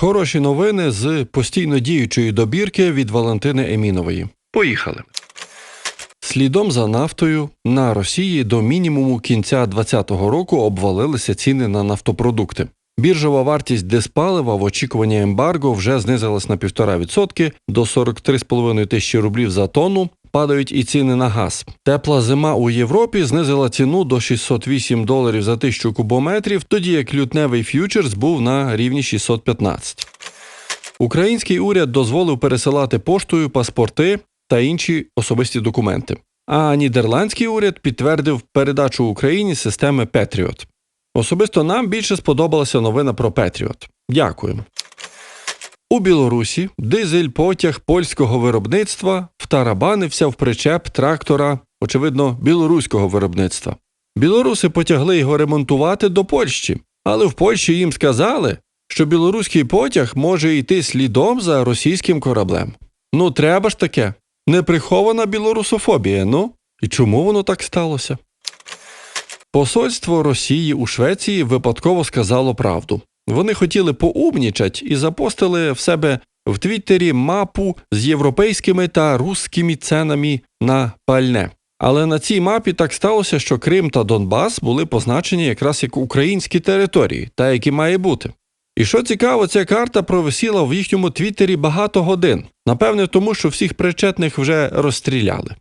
Хороші новини з постійно діючої добірки від Валентини Емінової. Поїхали. Слідом за нафтою на Росії до мінімуму кінця 2020 року обвалилися ціни на нафтопродукти. Біржова вартість диспалива в очікуванні ембарго вже знизилась на 1,5% до 43,5 тисячі рублів за тонну. Падають і ціни на газ. Тепла зима у Європі знизила ціну до 608 доларів за тисячу кубометрів, тоді як лютневий ф'ючерс був на рівні 615. Український уряд дозволив пересилати поштою паспорти та інші особисті документи. А нідерландський уряд підтвердив передачу Україні системи Петріот. Особисто нам більше сподобалася новина про Петріот. Дякуємо. У Білорусі дизель потяг польського виробництва втарабанився в причеп трактора, очевидно, білоруського виробництва. Білоруси потягли його ремонтувати до Польщі, але в Польщі їм сказали, що білоруський потяг може йти слідом за російським кораблем. Ну, треба ж таке. Неприхована білорусофобія, ну? І чому воно так сталося? Посольство Росії у Швеції випадково сказало правду. Вони хотіли поумнічать і запостили в себе в Твіттері мапу з європейськими та русскими ценами на пальне. Але на цій мапі так сталося, що Крим та Донбас були позначені якраз як українські території, та які має бути. І що цікаво, ця карта провисіла в їхньому твіттері багато годин. Напевне, тому що всіх причетних вже розстріляли.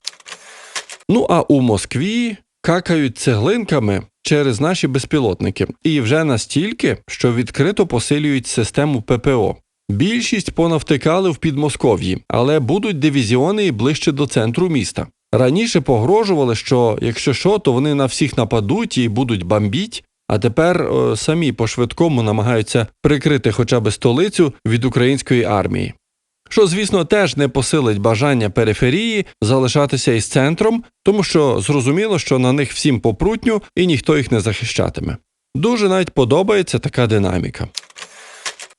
Ну а у Москві какають цеглинками через наші безпілотники, і вже настільки, що відкрито посилюють систему ППО. Більшість понавтикали в Підмосков'ї, але будуть дивізіони і ближче до центру міста. Раніше погрожували, що якщо що, то вони на всіх нападуть і будуть бомбіть, а тепер е, самі по швидкому намагаються прикрити хоча б столицю від української армії. Що, звісно, теж не посилить бажання периферії залишатися із центром, тому що зрозуміло, що на них всім попрутню і ніхто їх не захищатиме. Дуже навіть подобається така динаміка.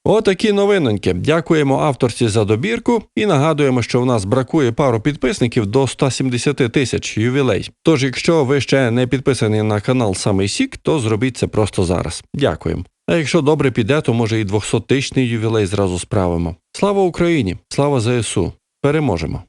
Отакі новиноньки. Дякуємо авторці за добірку і нагадуємо, що в нас бракує пару підписників до 170 тисяч ювілей. Тож, якщо ви ще не підписані на канал Самий Сік, то зробіть це просто зараз. Дякуємо. А якщо добре піде, то може і 200-тичний ювілей зразу справимо. Слава Україні! Слава ЗСУ! Переможемо!